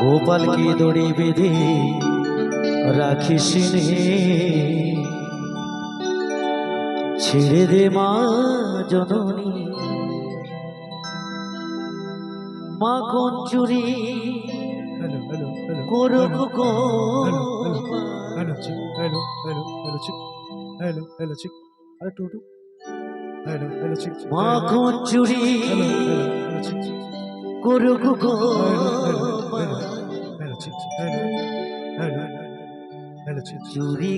গোপালকে দড়ি বেঁধে রাখিস ছেড়ে দে মা জননী মা কোন চুরি. করুক hello, chick. Hello, hello, hello, chick. Hello, hello, chick. আরে Tutu hello hello chick chick. মা কোন চুরি hello, hello, hello, chick, chick. চুরি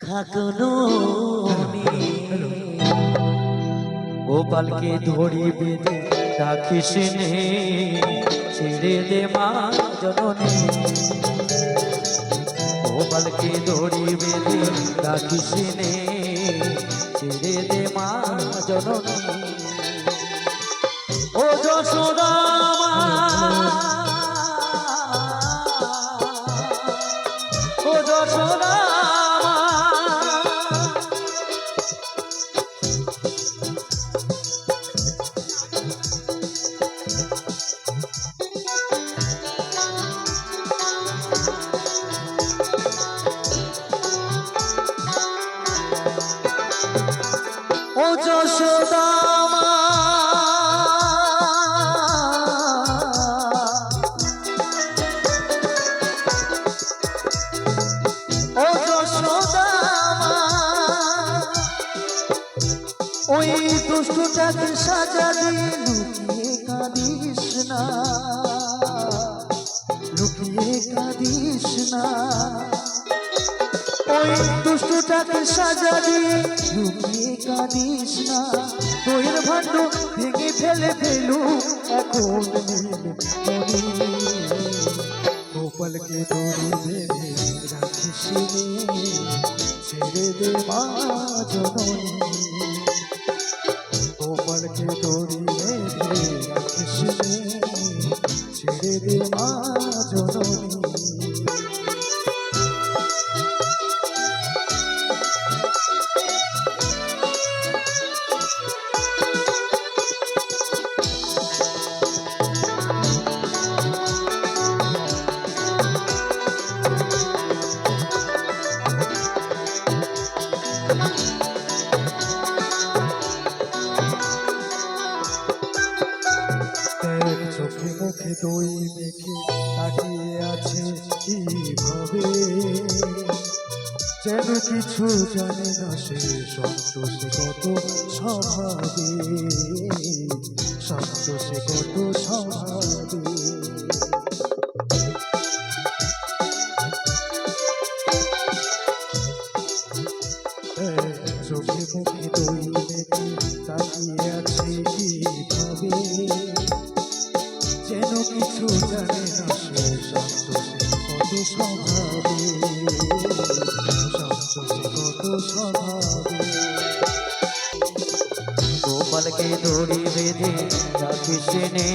খাকনো. গোপালকে ধরি বেঁধে রাখিস ছেড়ে দে মা জননী গোপালকে ধরি বেঁধে রাখিস ছেড়ে দে মা জননী ও যশোদামা ও যশোদা দুষ্টটাকে সাজা দিয়ে লুকিয়ে কাঁদিস না। লুকিয়ে কাঁদিস না। ওই দুষ্টটাকে সাজা দিয়ে লুকিয়ে কাঁদিস না। বইয়ের ভাণ্ড ভেঙে ফেলে ফেলু, এখন গোপালকে দড়ি বেঁধে রাখিস ছেড়ে দে জননী। গোপালকে দড়ি রাখিস ছেড়ে দে মা জননী। চোখে দই মেখে তাকিয়ে আছে কীভাবে যেন কিছু জানে না সে সন্তোষে কত স্বভাবে। সন্তোষে কত স্বভাবে। চোখে মুখে দই মেখে তাকিয়ে আছে কীভাবে যেন কিছু জানে না সে সন্তোষে কত স্বভাবে সন্তোষে কত স্বভাবে গোপালকে দড়ি বেঁধে রাখিস নে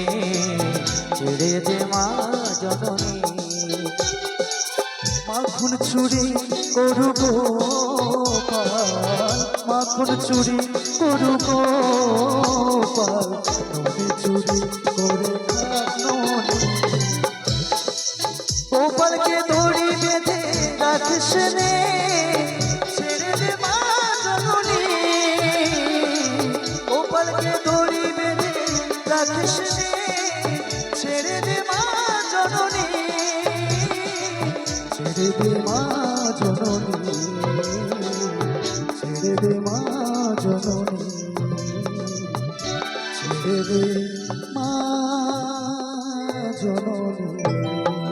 ছেড়ে দে মা জননী। মাখন চুরি করু গোপাল মাখন চুরি করু নে ছেড়ে দে মা জননী। গোপালকে দড়ি বেঁধে দে মা জননী।